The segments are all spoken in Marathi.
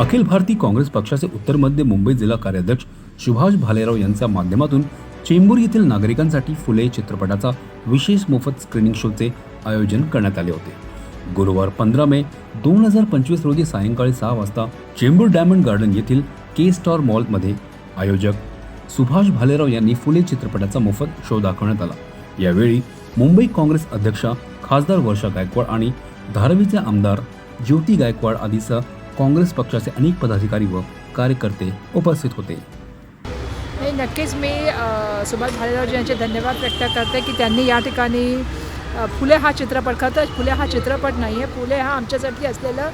अखिल भारतीय काँग्रेस पक्षाचे उत्तर मध्य मुंबई जिल्हा कार्याध्यक्ष सुभाष भालेराव यांच्या माध्यमातून चेंबूर येथील नागरिकांसाठी फुले चित्रपटाचा विशेष मोफत स्क्रीनिंग शोचे आयोजन करण्यात आले होते. गुरुवार पंधरा मे दोन हजार पंचवीस रोजी सायंकाळी सहा वाजता चेंबूर डायमंड गार्डन येथील के स्टॉर मॉलमध्ये आयोजक सुभाष भालेराव यांनी फुले चित्रपटाचा मोफत शो दाखवण्यात आला. यावेळी मुंबई काँग्रेस अध्यक्षा खासदार वर्षा गायकवाड आणि धारावीचे आमदार ज्योती गायकवाड आदीसह काँग्रेस पक्षाचे अनेक पदाधिकारी व कार्यकर्ते उपस्थित होते. नाही नक्कीच मी सुभाष भालेरावजी यांचे धन्यवाद व्यक्त करते की त्यांनी या ठिकाणी फुले हा चित्रपट खरं तर फुले हा चित्रपट नाही आहे फुले हा आमच्यासाठी असलेलं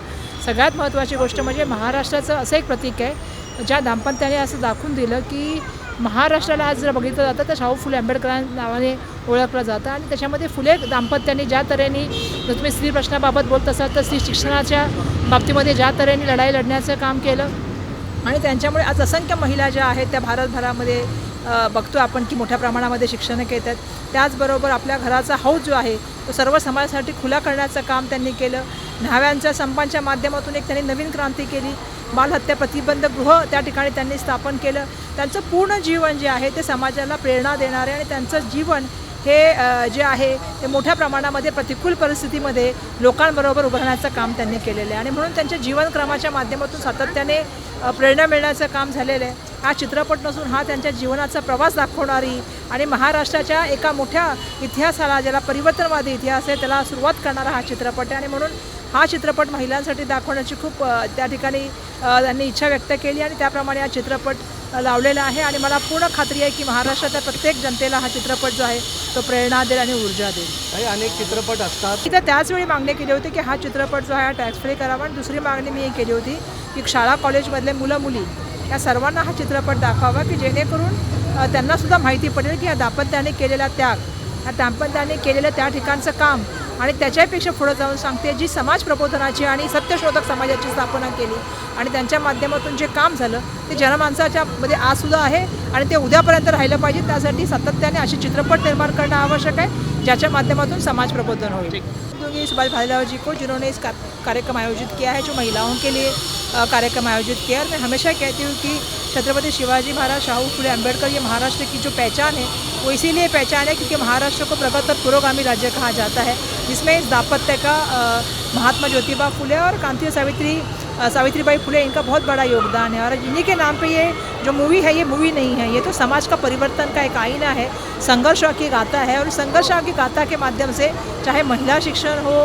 सगळ्यात महत्त्वाची गोष्ट म्हणजे महाराष्ट्राचं असं एक प्रतीक आहे ज्या दाम्पत्याने असं दाखवून दिलं की महाराष्ट्राला आज जर बघितलं जातं तर शाहू फुले आंबेडकर नावाने ओळखलं जातं आणि त्याच्यामध्ये फुले दाम्पत्याने ज्या तऱ्हेने जर तुम्ही स्त्री प्रश्नाबाबत बोलत असाल तर स्त्री शिक्षणाच्या बाबतीमध्ये ज्या तऱ्हेने लढाई लढण्याचं काम केलं. आणि त्यांच्यामुळे आज असंख्य महिला ज्या आहेत त्या भारतभरामध्ये बघतो आपण की मोठ्या प्रमाणामध्ये शिक्षण घेत आहेत त्याचबरोबर आपल्या घराचा हौस जो आहे तो सर्व समाजासाठी खुला करण्याचं काम त्यांनी केलं. न्हाव्यांच्या संपांच्या माध्यमातून एक त्यांनी नवीन क्रांती केली. बालहत्या प्रतिबंध गृह त्या ठिकाणी त्यांनी स्थापन केलं. त्यांचं पूर्ण जीवन जे आहे ते समाजाला प्रेरणा देणारे आणि त्यांचं जीवन हे जे आहे ते मोठ्या प्रमाणामध्ये प्रतिकूल परिस्थितीमध्ये लोकांबरोबर उभारण्याचं काम त्यांनी केलेलं आहे. आणि म्हणून त्यांच्या जीवनक्रमाच्या माध्यमातून सातत्याने प्रेरणा मिळण्याचं काम झालेलं आहे. हा चित्रपट नसून हा त्यांच्या जीवनाचा प्रवास दाखवणारी आणि महाराष्ट्राच्या एका मोठ्या इतिहासाला ज्याला परिवर्तनवादी इतिहास आहे त्याला सुरुवात करणारा हा चित्रपट आहे. आणि म्हणून हा चित्रपट महिलांसाठी दाखवण्याची खूप त्या ठिकाणी त्यांनी इच्छा व्यक्त केली आणि त्याप्रमाणे हा चित्रपट लावलेला आहे. आणि मला पूर्ण खात्री आहे की महाराष्ट्राच्या प्रत्येक जनतेला हा चित्रपट जो आहे तो प्रेरणा देईल आणि ऊर्जा देईल. काही अनेक चित्रपट असतात. इथं त्याचवेळी मागणी केली होती की हा चित्रपट जो आहे हा टॅक्स फ्री करावा. आणि दुसरी मागणी मी ही केली होती की शाळा कॉलेजमधले मुलं मुली या सर्वांना हा चित्रपट दाखवावा की जेणेकरून त्यांनासुद्धा माहिती पडेल की या दाम्पत्याने केलेला त्याग या दाम्पत्याने केलेलं त्या ठिकाणचं काम. आणि त्याच्यापेक्षा पुढं जाऊन सांगते जी समाज प्रबोधनाची आणि सत्यशोधक समाजाची स्थापना केली आणि त्यांच्या माध्यमातून जे काम झालं ते जनमानसाच्या मध्ये आजसुद्धा आहे. आणि ते उद्यापर्यंत राहिलं पाहिजे. त्यासाठी सातत्याने असे चित्रपट निर्माण करणं आवश्यक आहे ज्याच्या माध्यमातून समाज प्रबोधन होईल. सुभाष भालेराव जी को जिन्होंने इस कार्यक्रम आयोजित किया है जो महिलाओं के लिए कार्यक्रम आयोजित किया है। और मैं हमेशा कहती हूँ कि छत्रपति शिवाजी महाराज शाहू फुले अम्बेडकर ये महाराष्ट्र की जो पहचान है वो इसीलिए पहचान है क्योंकि महाराष्ट्र को प्रगत और पुरोगामी राज्य कहा जाता है। जिसमें इस दाम्पत्य का महात्मा ज्योतिबा फुले और कांति सावित्री सावित्रीबाई फुले इनका बहुत बड़ा योगदान है। और इन्हीं के नाम पे ये जो मूवी है, ये मूवी नहीं है। ये तो समाज का परिवर्तन का एक आईना है। संघर्ष की गाथा है और संघर्ष की गाथा के माध्यम से चाहे महिला शिक्षण हो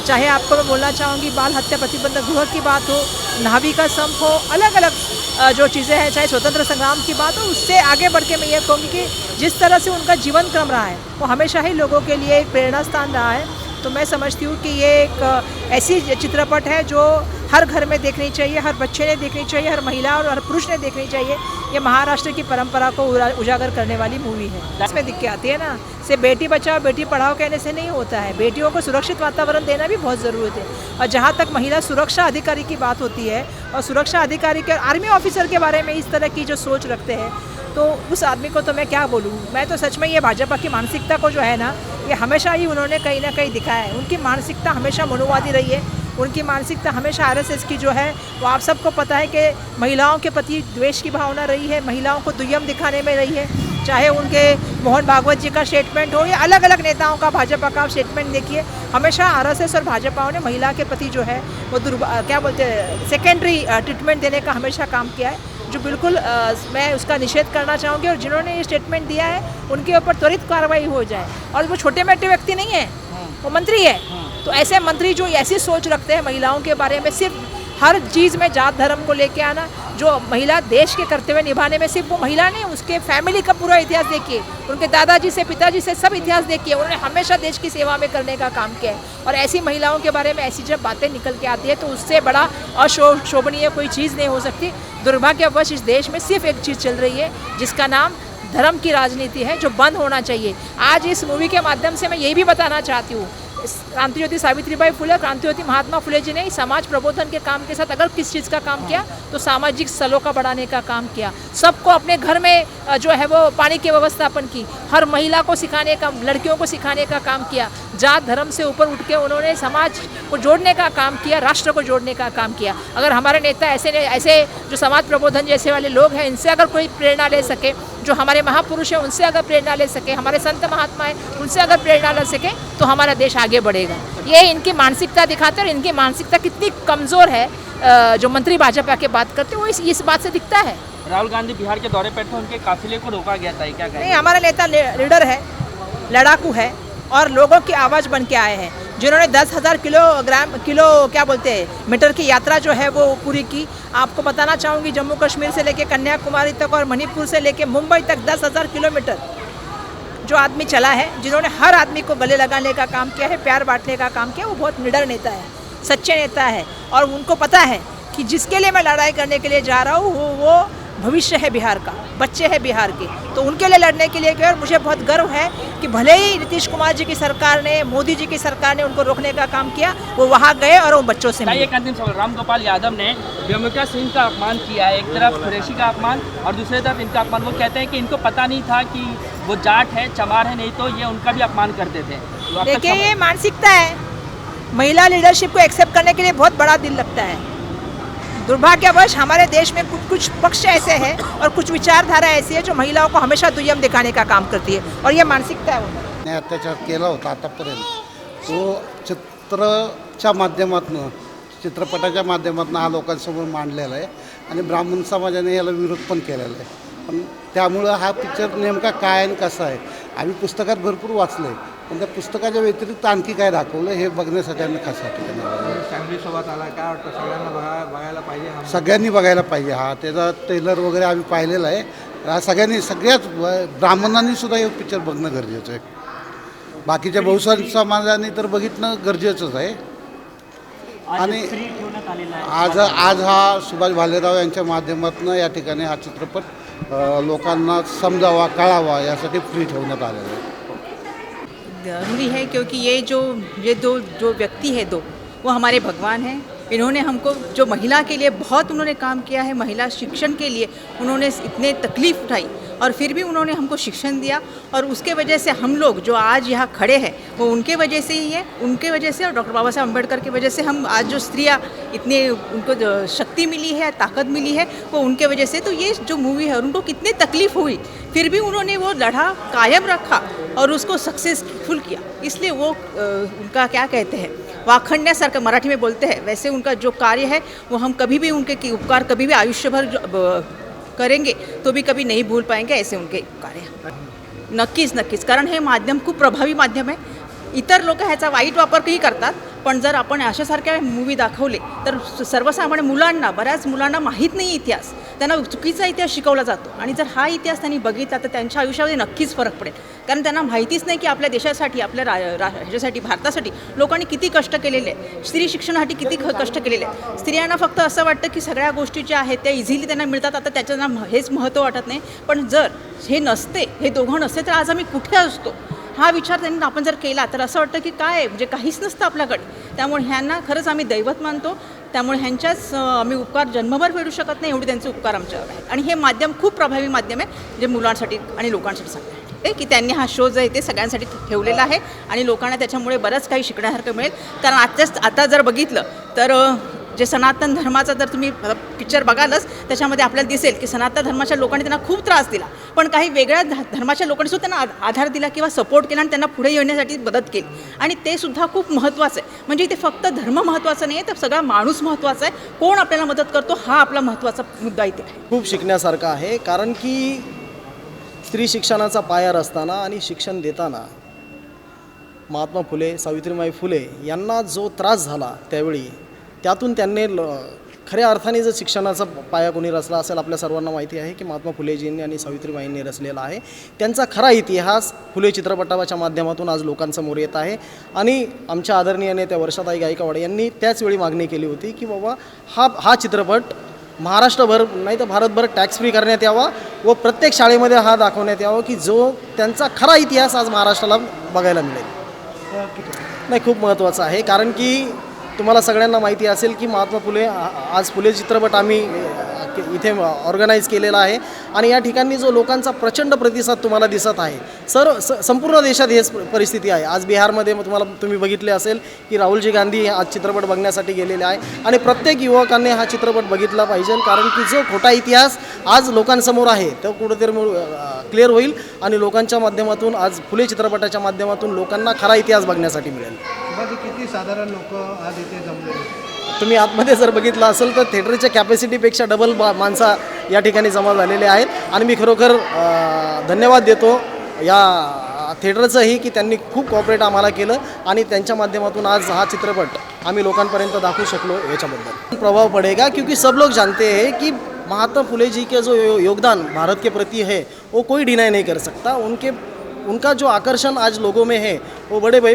चाहे आपको मैं बोलना चाहूँगी बाल हत्या प्रतिबंधक गृह की बात हो नाभी का संप हो अलग अलग जो चीज़ें हैं, चाहे स्वतंत्र संग्राम की बात हो, उससे आगे बढ़ के मैं ये कहूँगी कि जिस तरह से उनका जीवन क्रम रहा है, वो हमेशा ही लोगों के लिए एक प्रेरणा स्थान रहा है। तो मैं समझती हूँ कि ये एक ऐसी चित्रपट है जो हर घर में देखनी चाहिए, हर बच्चे ने देखनी चाहिए, हर महिला और हर पुरुष ने देखनी चाहिए। ये महाराष्ट्र की परंपरा को उजागर करने वाली मूवी है। इसमें दिक्कत आती है ना, से बेटी बचाओ, बेटी पढ़ाओ कहने से नहीं होता है। बेटियों को सुरक्षित वातावरण देना भी बहुत ज़रूरत है। और जहाँ तक महिला सुरक्षा अधिकारी की बात होती है और सुरक्षा अधिकारी के आर्मी ऑफिसर के बारे में इस तरह की जो सोच रखते हैं तो उस आदमी को तो मैं क्या बोलूँ? मैं तो सच में ये भाजपा की मानसिकता को जो है ना, ये हमेशा ही उन्होंने कहीं ना कहीं दिखाया है। उनकी मानसिकता हमेशा मनुवादी रही है। उनकी मानसिकता हमेशा आरएसएस की जो है वो आप सबको पता है कि महिलाओं के प्रति द्वेष की भावना रही है महिलाओं को दुयम दिखाने में रही है। चाहे उनके मोहन भागवत जी का स्टेटमेंट हो या अलग अलग नेताओं का भाजपा का स्टेटमेंट देखिए हमेशा आरएसएस और भाजपाओं ने महिला के प्रति जो है वो दुर् क्या बोलते हैं सेकेंडरी ट्रीटमेंट देने का हमेशा काम किया है जो बिल्कुल अ, मैं उसका निषेध करना चाहूँगी और जिन्होंने ये स्टेटमेंट दिया है उनके ऊपर त्वरित कार्रवाई हो जाए। और वो छोटे मोटे व्यक्ति नहीं है वो मंत्री है। तो ऐसे मंत्री जो ऐसी सोच रखते हैं महिलाओं के बारे में, सिर्फ़ हर चीज़ में जात धर्म को लेके आना, जो महिला देश के कर्तव्य निभाने में, सिर्फ़ वो महिला नहीं, उसके फैमिली का पूरा इतिहास देखिए, उनके दादाजी से, पिताजी से सब इतिहास देखिए, उन्होंने हमेशा देश की सेवा में करने का काम किया है। और ऐसी महिलाओं के बारे में ऐसी जब बातें निकल के आती है तो उससे बड़ा अशोभनीय कोई चीज़ नहीं हो सकती। दुर्भाग्यवश इस देश में सिर्फ़ एक चीज़ चल रही है, जिसका नाम धर्म की राजनीति है, जो बंद होना चाहिए। आज इस मूवी के माध्यम से मैं यही भी बताना चाहती हूँ इस क्रांति ज्योति सावित्रीबाई फुले क्रांति ज्योति महात्मा फुले जी ने समाज प्रबोधन के काम के साथ अगर किस चीज़ का काम किया तो सामाजिक स्थलों का बढ़ाने का काम किया। सबको अपने घर में जो है वो पानी की व्यवस्थापन की, हर महिला को सिखाने का, लड़कियों को सिखाने का काम किया। जात धर्म से ऊपर उठ के उन्होंने समाज को जोड़ने का काम किया, राष्ट्र को जोड़ने का काम किया। अगर हमारे नेता ऐसे ऐसे जो समाज प्रबोधन जैसे वाले लोग हैं, इनसे अगर कोई प्रेरणा ले सके जो हमारे महापुरुष हैं उनसे अगर प्रेरणा ले सके हमारे संत महात्मा हैं उनसे अगर प्रेरणा ले सके तो हमारा देश आगे बढ़ेगा। ये इनकी मानसिकता दिखाते हैं और इनकी मानसिकता कितनी कमज़ोर है जो मंत्री भाजपा के बात करते हैं वो इस इस बात से दिखता है। राहुल गांधी बिहार के दौरे पर थे उनके काफिले को रोका गया था क्या नहीं हमारा नेता लीडर है लड़ाकू है और लोगों की आवाज़ बन के आए हैं। जिन्होंने दस हज़ार किलोग्राम किलो, क्या बोलते हैं, मीटर की यात्रा जो है वो पूरी की। आपको बताना चाहूँगी, जम्मू कश्मीर से लेके कन्याकुमारी तक और मणिपुर से लेके मुंबई तक दस हज़ार किलोमीटर जो आदमी चला है, जिन्होंने हर आदमी को गले लगाने का काम किया है, प्यार बांटने का काम किया वो बहुत निडर नेता है, सच्चे नेता है। और उनको पता है कि जिसके लिए मैं लड़ाई करने के लिए जा रहा हूँ वो वो भविष्य है बिहार का बच्चे हैं बिहार के। तो उनके लिए लड़ने के लिए गए और मुझे बहुत गर्व है कि भले ही नीतीश कुमार जी की सरकार ने मोदी जी की सरकार ने उनको रोकने का काम किया वो वहाँ गए और वो बच्चों से मिले। एक अंतिम सवाल राम गोपाल यादव ने व्योमिका सिंह का अपमान किया है एक तरफ़ कुरेशी का अपमान और दूसरी तरफ़ इनका अपमान। वो कहते हैं कि इनको पता नहीं था कि वो जाट है चमार है नहीं तो ये उनका भी अपमान करते थे तो देखिए ये मानसिकता है। महिला लीडरशिप को एक्सेप्ट करने के लिए बहुत बड़ा दिल लगता है। दुर्भाग्यवश हमारे देश में कुछ कुछ पक्ष ऐसे हैं और कुछ विचारधारा ऐसी है जो महिलाओं को हमेशा दुय्यम दिखाने का काम करती है और ये मानसिकता है उनकी। अत्याचार केला होता आतापर्यंत. तो चित्रच्या माध्यमातून चित्रपटाच्या माध्यमातून हा लोकांसमोर मांडलेला आहे आणि ब्राह्मण समाजाने याला विरोध पण केलेला आहे. पण त्यामुळं हा पिक्चर नेमका काय आणि कसा आहे? आम्ही पुस्तकात भरपूर वाचलं आहे पण त्या पुस्तकाच्या व्यतिरिक्त आणखी काय दाखवलं हे बघण्यासाठी आम्ही खास. फॅमिलीसोबत आला काय वाटतं? सगळ्यांना बघा बघायला पाहिजे हा. सगळ्यांनी बघायला पाहिजे हा. त्याचा ट्रेलर वगैरे आम्ही पाहिलेला आहे. हा सगळ्यांनी सगळ्याच ब्राह्मणांनी सुद्धा हे पिक्चर बघणं गरजेचं आहे. बाकीच्या बहुसंख्य समाजाने तर बघितणं गरजेचंच आहे. आणि आज आज हा सुभाष भालेराव यांच्या माध्यमातून या ठिकाणी हा चित्रपट लोकांना समजावा कळावा यासाठी फ्री ठेवण्यात आलेला आहे. ज़रूरी है क्योंकि ये जो ये दो जो व्यक्ति है दो वो हमारे भगवान हैं। इन्होंने हमको, जो महिला के लिए बहुत उन्होंने काम किया है, महिला शिक्षण के लिए उन्होंने इतने तकलीफ़ उठाई और फिर भी उन्होंने हमको शिक्षण दिया और उसके वजह से हम लोग जो आज यहाँ खड़े हैं, वो उनके वजह से ही है, उनके वजह से और डॉक्टर बाबा साहब अंबेडकर की वजह से हम आज जो स्त्रियाँ इतने उनको शक्ति मिली है, ताकत मिली है, वो उनके वजह से तो ये जो मूवी है उनको कितनी तकलीफ़ हुई, फिर भी उन्होंने वो लड़ा, कायम रखा और उसको सक्सेसफुल किया। इसलिए वो उनका क्या कहते हैं वाखंडण्यासारखं मराठी में बोलते हैं वैसे उनका जो कार्य है वो हम कभी भी उनके की उपकार कभी भी आयुष्यभर जो, करेंगे तो भी कभी नहीं भूल पाएंगे ऐसे उनके कार्य नक्कीच नक्कीच कारण हे माध्यम खूप प्रभावी माध्यम आहे इतर लोक ह्याचा वाईट वापरही करतात पण जर आपण अशासारख्या मूवी दाखवले तर स- सर्वसामान्य मुलांना बऱ्याच मुलांना माहीत नाही इतिहास. त्यांना चुकीचा इतिहास शिकवला जातो. आणि जर हा इतिहास त्यांनी बघितला तर त्यांच्या आयुष्यामध्ये नक्कीच फरक पडेल. कारण त्यांना माहितीच नाही की आपल्या देशासाठी आपल्या रा ह्याच्यासाठी भारतासाठी लोकांनी किती कष्ट केलेले आहे स्त्री शिक्षणासाठी किती ख कष्ट केलेले आहे स्त्रियांना फक्त असं वाटतं की सगळ्या गोष्टी ज्या आहेत त्या इझिली त्यांना मिळतात. आता त्याचं हेच महत्त्व वाटत नाही. पण जर हे नसते हे दोघं नसते तर आज आम्ही कुठे असतो? हा विचार त्यांनी आपण जर केला तर असं वाटतं की काय? म्हणजे काहीच नसतं आपल्याकडे. त्यामुळे ह्यांना खरंच आम्ही दैवत मानतो. त्यामुळे ह्यांच्याच आम्ही उपकार जन्मभर फेडू शकत नाही एवढे त्यांचे उपकार आमच्यावर आहेत. आणि हे माध्यम खूप प्रभावी माध्यम आहे जे मुलांसाठी आणि लोकांसाठी सांगण्यासाठी आहे. की त्यांनी हा शो जो आहे ते सगळ्यांसाठी ठेवलेला आहे. आणि लोकांना त्याच्यामुळे बरंच काही शिकण्यासारखं मिळेल. कारण आत्ताच आता जर बघितलं तर जे सनातन धर्माचा जर तुम्ही पिक्चर बघालच त्याच्यामध्ये आपल्याला दिसेल की सनातन धर्माच्या लोकांनी त्यांना खूप त्रास दिला. पण काही वेगळ्या ध- धर्माच्या लोकांनी सुद्धा त्यांना आधार दिला किंवा सपोर्ट केला आणि त्यांना पुढे येण्यासाठी मदत केली. आणि ते सुद्धा खूप महत्त्वाचं आहे. म्हणजे इथे फक्त धर्म महत्त्वाचा नाही आहे तर सगळा माणूस महत्त्वाचा आहे. कोण आपल्याला मदत करतो हा आपला महत्त्वाचा मुद्दा इथे खूप शिकण्यासारखा आहे कारण की स्त्री शिक्षणाचा पाया असताना आणि शिक्षण देताना महात्मा फुले सावित्रीबाई फुले यांना जो त्रास झाला त्यावेळी त्यातून त्यांनी ल खऱ्या अर्थाने जर शिक्षणाचा पाया कोणी रचला असेल आपल्या सर्वांना माहिती आहे की महात्मा फुलेजींनी आणि सावित्रीबाईंनी रचलेला आहे. त्यांचा खरा इतिहास फुले चित्रपटाच्या माध्यमातून आज लोकांसमोर येत आहे. आणि आमच्या आदरणीय नेत्या वर्षाताई गायकवाड यांनी त्याच वेळी मागणी केली होती की बाबा हा हा चित्रपट महाराष्ट्रभर नाही तर भारतभर टॅक्स फ्री करण्यात यावा व प्रत्येक शाळेमध्ये हा दाखवण्यात यावा की जो त्यांचा खरा इतिहास आज महाराष्ट्राला बघायला मिळेल. नाही खूप महत्त्वाचं आहे. कारण की तुम्हाला सगळ्यांना माहिती असेल की महात्मा फुले आज फुले चित्रपट आम्ही इथे ऑर्गनाईज केलेला आहे. आणि या ठिकाणी जो लोकांचा प्रचंड प्रतिसाद तुम्हाला दिसत आहे. सर स संपूर्ण देशात हेच परिस्थिती आहे. आज बिहारमध्ये तुम्हाला तुम्ही बघितले असेल की राहुलजी गांधी आज चित्रपट बघण्यासाठी गेलेले आहे. आणि प्रत्येक युवकांनी हा चित्रपट बघितला पाहिजे कारण की जो खोटा इतिहास आज लोकांसमोर आहे तो कुठेतरी क्लिअर होईल. आणि लोकांच्या माध्यमातून आज फुले चित्रपटाच्या माध्यमातून लोकांना खरा इतिहास बघण्यासाठी मिळेल. साधारण लोक आज इथे जमलेले तुम्ही आतमध्ये जर बघितलं असेल तर थिएटरच्या कॅपॅसिटीपेक्षा डबल बा माणसा या ठिकाणी जमा झालेले आहेत. आणि मी खरोखर अ, धन्यवाद देतो या थिएटरचंही की त्यांनी खूप कॉपरेट आम्हाला केलं आणि त्यांच्या माध्यमातून आज हा चित्रपट आम्ही लोकांपर्यंत दाखवू शकलो याच्याबद्दल. प्रभाव पडेगा क्योंकि सब लोग जानते हैं कि महात्मा फुले जी के जो यो- योगदान भारत के प्रति है वो कोई डिनाई नहीं कर सकता। उनके उनका जो आकर्षण आज लोगों में है वो बड़े भाई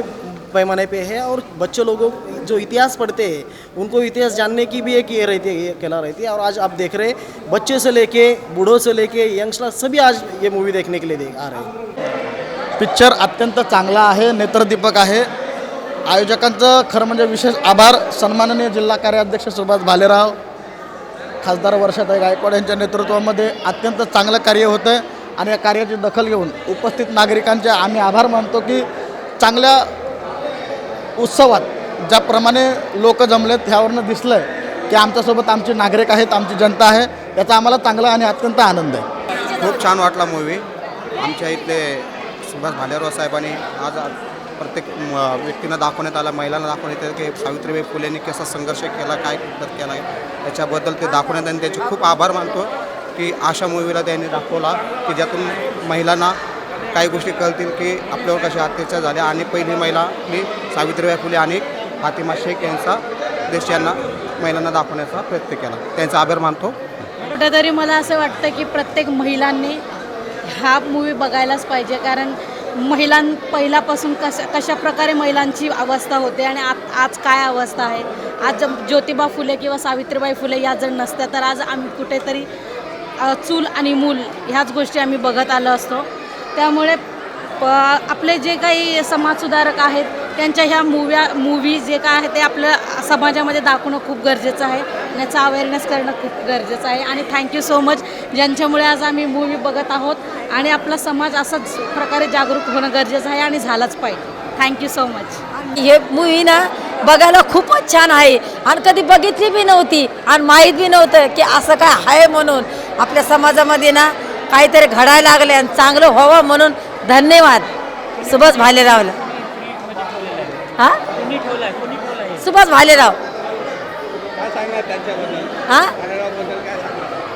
पैमाने पे है और बच्चे लोगों जो इतिहास पढ़ते हैं उनको इतिहास जानने की भी एक ये रहती है ये कला रहती है। और आज आप देख रहे हैं बच्चे से लेके बूढ़ों से लेके यंगस्टर सभी आज ये मूवी देखने के लिए देख आ रहे हैं। पिक्चर अत्यंत चांगला आहे नेत्रदीपक आहे. आयोजकांचं खरं म्हणजे विशेष आभार. सन्माननीय जिल्हा कार्याध्यक्ष सुभाष भालेराव. खासदार वर्षाताई गायकवाड यांच्या नेतृत्वामध्ये अत्यंत चांगलं कार्य होतं आहे आणि या कार्याची दखल घेऊन उपस्थित नागरिकांचे आम्ही आभार मानतो की चांगल्या उत्सवात ज्याप्रमाणे लोक जमलेत ह्यावरनं दिसलं आहे की आमच्यासोबत आमचे नागरिक आहेत आमची जनता आहे याचा आम्हाला चांगला आणि अत्यंत आनंद आहे. खूप छान वाटला मूवी आमच्या इथले सुभाष भालेराव साहेबांनी आज प्रत्येक व्यक्तींना दाखवण्यात आला महिलांना दाखवण्यात आलं की सावित्रीबाई फुलेंनी कसा संघर्ष केला काय पद्धत केला आहे याच्याबद्दल ते दाखवण्यात आणि त्याचे खूप आभार मानतो की अशा मूवीला त्यांनी दाखवला की ज्यातून महिलांना काही गोष्टी कळतील की आपल्यावर कशा अत्याचार झाल्या आणि पहिली महिला मी सावित्रीबाई फुले आणि फातिमा शेख यांचा देश यांना महिलांना दाखवण्याचा प्रयत्न केला. त्यांचा आभार मानतो. कुठेतरी मला असं वाटतं की प्रत्येक महिलांनी हा मूवी बघायलाच पाहिजे. कारण महिलां पहिल्यापासून कशा कशा प्रकारे महिलांची अवस्था होते आणि आज आज काय अवस्था आहे. आज ज्योतिबा फुले किंवा सावित्रीबाई फुले या जर नसत्या तर आज आम्ही कुठेतरी चूल आणि मूल ह्याच गोष्टी आम्ही बघत आलो असतो. त्यामुळे प आपले जे काही समाजसुधारक आहेत त्यांच्या ह्या मूव्या मूवी जे काय आहे ते आपल्या समाजामध्ये दाखवणं खूप गरजेचं आहे. याचा अवेअरनेस करणं खूप गरजेचं आहे. आणि थँक्यू सो मच ज्यांच्यामुळे आज आम्ही मूवी बघत आहोत आणि आपला समाज असाच प्रकारे जागरूक होणं गरजेचं आहे आणि झालंच पाहिजे. थँक्यू सो मच हे मूवी ना बघायला खूपच छान आहे. आणि कधी बघितली बी नव्हती आणि माहीत बी नव्हतं की असं काय आहे म्हणून. आपल्या समाजामध्ये ना काहीतरी घडायला लागले आणि चांगलं व्हावं म्हणून धन्यवाद. सुभाष भालेरावला. हा? सुभाष भालेराव. हा?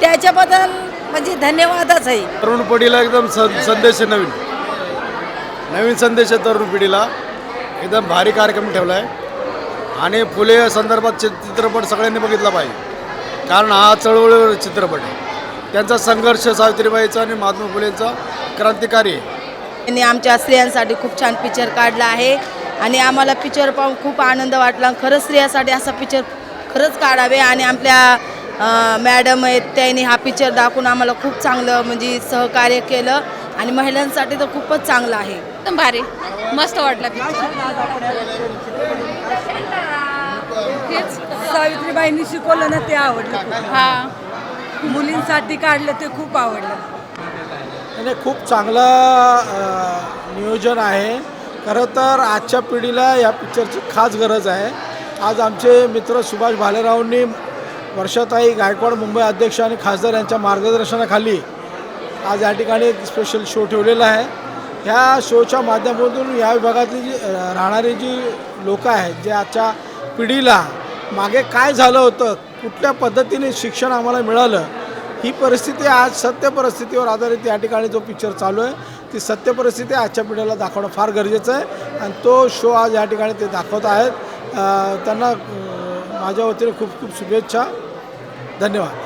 त्याच्याबद्दल म्हणजे धन्यवादच आहे. तरुण पिढीला एकदम सं संदेश नवीन. नवीन संदेश आहे तरुण पिढीला. एकदम भारी कार्यक्रम ठेवला आहे आणि फुले संदर्भात चित्रपट सगळ्यांनी बघितला पाहिजे. कारण हा चळवळीवर चित्रपट आहे. त्यांचा संघर्ष सावित्रीबाईचा आणि महात्मा फुलेंचा क्रांतिकारी. आहे त्यांनी आमच्या स्त्रियांसाठी खूप छान पिक्चर काढला आहे. आणि आम्हाला पिक्चर पाहून खूप आनंद वाटला. खरंच स्त्रियासाठी असा पिक्चर खरंच काढावे आणि आपल्या मॅडम आहेत त्यांनी हा पिक्चर दाखवून आम्हाला खूप चांगलं म्हणजे सहकार्य केलं. आणि महिलांसाठी तर खूपच चांगलं आहे. एकदम भारी. मस्त वाटला सावित्रीबाईंनी शिकवलं ना ते आवडलं. हा. मुलींसाठी काढलं ते खूप आवडलं. आणि खूप चांगलं नियोजन आहे. खरं तर आजच्या पिढीला या पिक्चरची खास गरज आहे. आज आमचे मित्र सुभाष भालेरावांनी वर्षाताई गायकवाड मुंबई अध्यक्ष आणि खासदार यांच्या मार्गदर्शनाखाली आज या ठिकाणी एक स्पेशल शो ठेवलेला आहे. ह्या शोच्या माध्यमातून या विभागातली जी राहणारी जी लोकं आहेत जे आजच्या पिढीला मागे काय झालं होतं कुठल्या पद्धतीने शिक्षण आम्हाला मिळालं ही परिस्थिती आज सत्य परिस्थितीवर आधारित या ठिकाणी जो पिक्चर चालू आहे ती सत्य परिस्थिती आजच्या पिढीला दाखवणं फार गरजेचं आहे. आणि तो शो आज या ठिकाणी ते दाखवत आहेत. त्यांना माझ्या वतीने खूप खूप शुभेच्छा. धन्यवाद.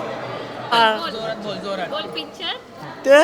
ते?